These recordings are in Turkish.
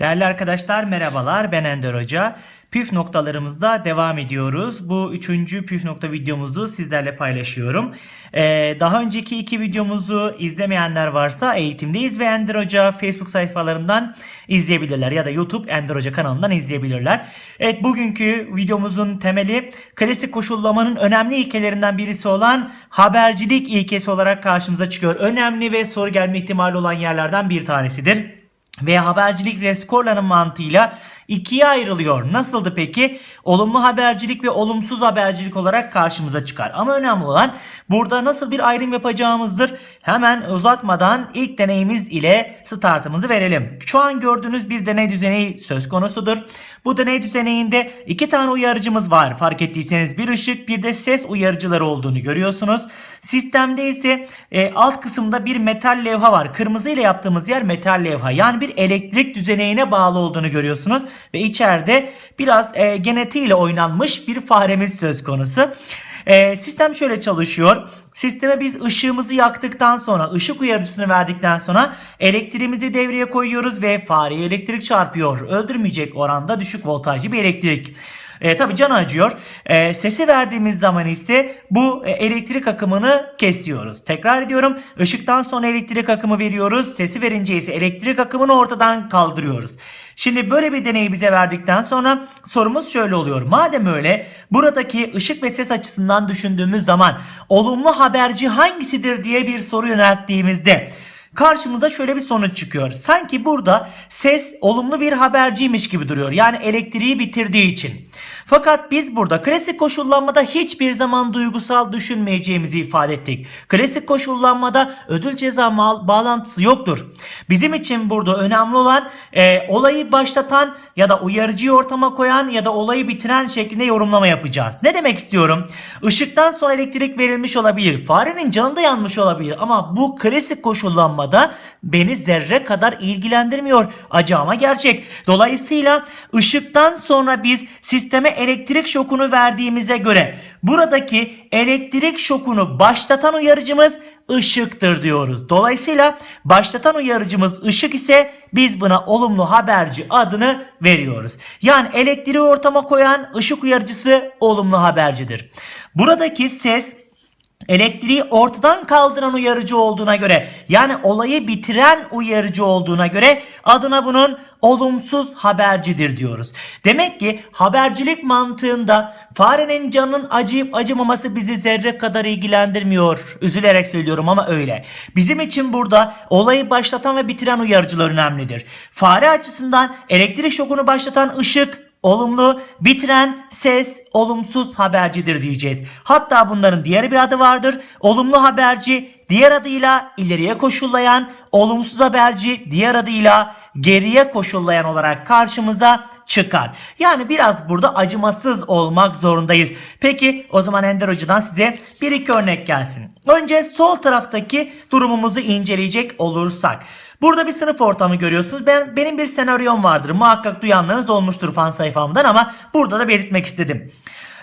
Değerli arkadaşlar merhabalar ben Ender Hoca. Püf noktalarımızda devam ediyoruz. Bu üçüncü püf nokta videomuzu sizlerle paylaşıyorum. Ee, daha önceki iki videomuzu izlemeyenler varsa eğitimdeyiz ve Ender Hoca Facebook sayfalarından izleyebilirler ya da YouTube Ender Hoca kanalından izleyebilirler. Evet bugünkü videomuzun temeli klasik koşullamanın önemli ilkelerinden birisi olan habercilik ilkesi olarak karşımıza çıkıyor. Önemli ve soru gelme ihtimali olan yerlerden bir tanesidir ve habercilik Rescorla'nın mantığıyla ikiye ayrılıyor. Nasıldı peki? Olumlu habercilik ve olumsuz habercilik olarak karşımıza çıkar. Ama önemli olan burada nasıl bir ayrım yapacağımızdır. Hemen uzatmadan ilk deneyimiz ile startımızı verelim. Şu an gördüğünüz bir deney düzeneği söz konusudur. Bu deney düzeneğinde iki tane uyarıcımız var. Fark ettiyseniz bir ışık bir de ses uyarıcıları olduğunu görüyorsunuz. Sistemde ise e, alt kısımda bir metal levha var. Kırmızı ile yaptığımız yer metal levha. Yani bir elektrik düzeneğine bağlı olduğunu görüyorsunuz. Ve içeride biraz e, genetiğiyle oynanmış bir faremiz söz konusu. E, sistem şöyle çalışıyor. Sisteme biz ışığımızı yaktıktan sonra, ışık uyarıcısını verdikten sonra elektriğimizi devreye koyuyoruz ve fareye elektrik çarpıyor. Öldürmeyecek oranda düşük voltajlı bir elektrik. E, tabii can acıyor. E, sesi verdiğimiz zaman ise bu e, elektrik akımını kesiyoruz. Tekrar ediyorum. Işıktan sonra elektrik akımı veriyoruz. Sesi verince ise elektrik akımını ortadan kaldırıyoruz. Şimdi böyle bir deneyi bize verdikten sonra sorumuz şöyle oluyor. Madem öyle buradaki ışık ve ses açısından düşündüğümüz zaman olumlu haberci hangisidir diye bir soru yönelttiğimizde karşımıza şöyle bir sonuç çıkıyor. Sanki burada ses olumlu bir haberciymiş gibi duruyor. Yani elektriği bitirdiği için. Fakat biz burada klasik koşullanmada hiçbir zaman duygusal düşünmeyeceğimizi ifade ettik. Klasik koşullanmada ödül ceza bağlantısı yoktur. Bizim için burada önemli olan e, olayı başlatan ya da uyarıcıyı ortama koyan ya da olayı bitiren şeklinde yorumlama yapacağız. Ne demek istiyorum? Işıktan sonra elektrik verilmiş olabilir. Farenin canı da yanmış olabilir ama bu klasik koşullanmada beni zerre kadar ilgilendirmiyor. Acı ama gerçek. Dolayısıyla ışıktan sonra biz sisteme elektrik şokunu verdiğimize göre buradaki elektrik şokunu başlatan uyarıcımız ışıktır diyoruz. Dolayısıyla başlatan uyarıcımız ışık ise biz buna olumlu haberci adını veriyoruz. Yani elektriği ortama koyan ışık uyarıcısı olumlu habercidir. Buradaki ses elektriği ortadan kaldıran uyarıcı olduğuna göre yani olayı bitiren uyarıcı olduğuna göre adına bunun olumsuz habercidir diyoruz. Demek ki habercilik mantığında farenin canının acıyıp acımaması bizi zerre kadar ilgilendirmiyor. Üzülerek söylüyorum ama öyle. Bizim için burada olayı başlatan ve bitiren uyarıcılar önemlidir. Fare açısından elektrik şokunu başlatan ışık olumlu, bitiren ses olumsuz habercidir diyeceğiz. Hatta bunların diğer bir adı vardır. Olumlu haberci diğer adıyla ileriye koşullayan, olumsuz haberci diğer adıyla geriye koşullayan olarak karşımıza çıkar. Yani biraz burada acımasız olmak zorundayız. Peki o zaman Ender Hoca'dan size bir iki örnek gelsin. Önce sol taraftaki durumumuzu inceleyecek olursak. Burada bir sınıf ortamı görüyorsunuz. Ben benim bir senaryom vardır. Muhakkak duyanlarınız olmuştur fan sayfamdan ama burada da belirtmek istedim.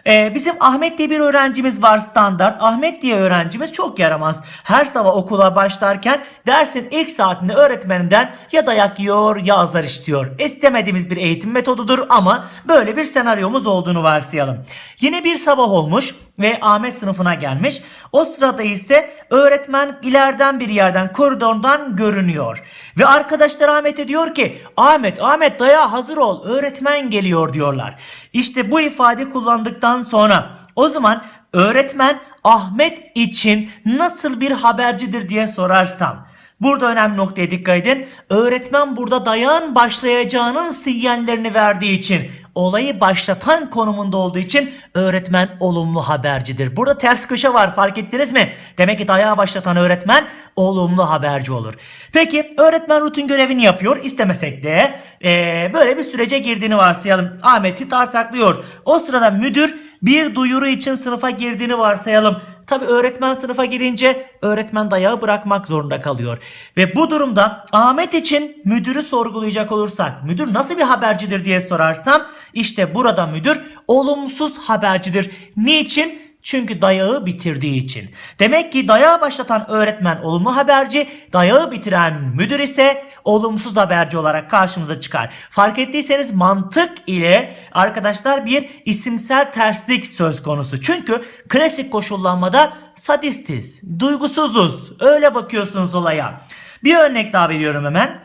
Ee, bizim Ahmet diye bir öğrencimiz var standart. Ahmet diye öğrencimiz çok yaramaz. Her sabah okula başlarken dersin ilk saatinde öğretmeninden ya dayak yiyor ya azar işliyor. İstemediğimiz bir eğitim metodudur ama böyle bir senaryomuz olduğunu varsayalım. Yine bir sabah olmuş ve Ahmet sınıfına gelmiş. O sırada ise öğretmen ileriden bir yerden koridordan görünüyor. Ve arkadaşlar Ahmet'e diyor ki Ahmet Ahmet daya hazır ol öğretmen geliyor diyorlar. İşte bu ifade kullandıktan sonra o zaman öğretmen Ahmet için nasıl bir habercidir diye sorarsam Burada önemli noktaya dikkat edin. Öğretmen burada dayağın başlayacağının sinyallerini verdiği için olayı başlatan konumunda olduğu için öğretmen olumlu habercidir. Burada ters köşe var fark ettiniz mi? Demek ki dayağı başlatan öğretmen olumlu haberci olur. Peki öğretmen rutin görevini yapıyor istemesek de eee, böyle bir sürece girdiğini varsayalım. Ahmet'i tartaklıyor. O sırada müdür bir duyuru için sınıfa girdiğini varsayalım. Tabi öğretmen sınıfa girince öğretmen dayağı bırakmak zorunda kalıyor. Ve bu durumda Ahmet için müdürü sorgulayacak olursak müdür nasıl bir habercidir diye sorarsam işte burada müdür olumsuz habercidir. Niçin? Çünkü dayağı bitirdiği için. Demek ki dayağı başlatan öğretmen olumlu haberci, dayağı bitiren müdür ise olumsuz haberci olarak karşımıza çıkar. Fark ettiyseniz mantık ile arkadaşlar bir isimsel terslik söz konusu. Çünkü klasik koşullanmada sadistiz, duygusuzuz. Öyle bakıyorsunuz olaya. Bir örnek daha veriyorum hemen.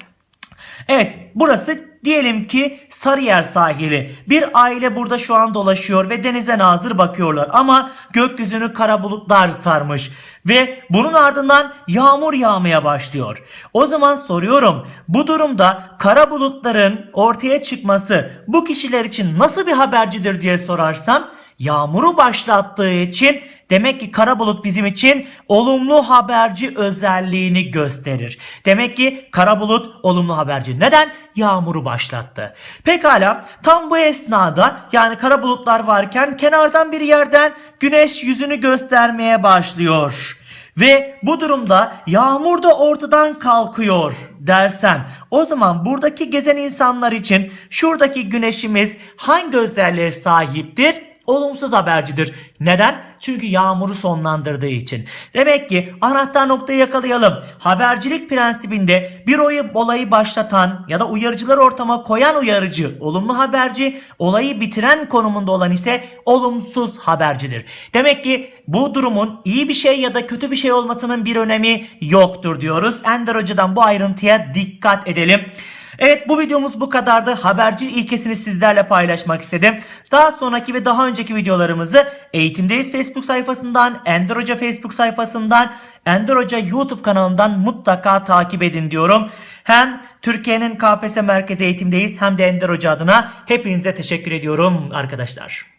Evet burası diyelim ki Sarıyer sahili. Bir aile burada şu an dolaşıyor ve denize nazır bakıyorlar ama gökyüzünü kara bulutlar sarmış ve bunun ardından yağmur yağmaya başlıyor. O zaman soruyorum bu durumda kara bulutların ortaya çıkması bu kişiler için nasıl bir habercidir diye sorarsam yağmuru başlattığı için Demek ki kara bulut bizim için olumlu haberci özelliğini gösterir. Demek ki kara bulut olumlu haberci. Neden? Yağmuru başlattı. Pekala tam bu esnada yani kara bulutlar varken kenardan bir yerden güneş yüzünü göstermeye başlıyor. Ve bu durumda yağmur da ortadan kalkıyor dersem o zaman buradaki gezen insanlar için şuradaki güneşimiz hangi özelliğe sahiptir? Olumsuz habercidir. Neden? Çünkü yağmuru sonlandırdığı için. Demek ki anahtar noktayı yakalayalım. Habercilik prensibinde bir olayı başlatan ya da uyarıcılar ortama koyan uyarıcı olumlu haberci, olayı bitiren konumunda olan ise olumsuz habercidir. Demek ki bu durumun iyi bir şey ya da kötü bir şey olmasının bir önemi yoktur diyoruz. Ender Hoca'dan bu ayrıntıya dikkat edelim. Evet bu videomuz bu kadardı. Haberci ilkesini sizlerle paylaşmak istedim. Daha sonraki ve daha önceki videolarımızı Eğitimdeyiz Facebook sayfasından, Ender Hoca Facebook sayfasından, Ender Hoca YouTube kanalından mutlaka takip edin diyorum. Hem Türkiye'nin KPSS merkezi eğitimdeyiz hem de Ender Hoca adına hepinize teşekkür ediyorum arkadaşlar.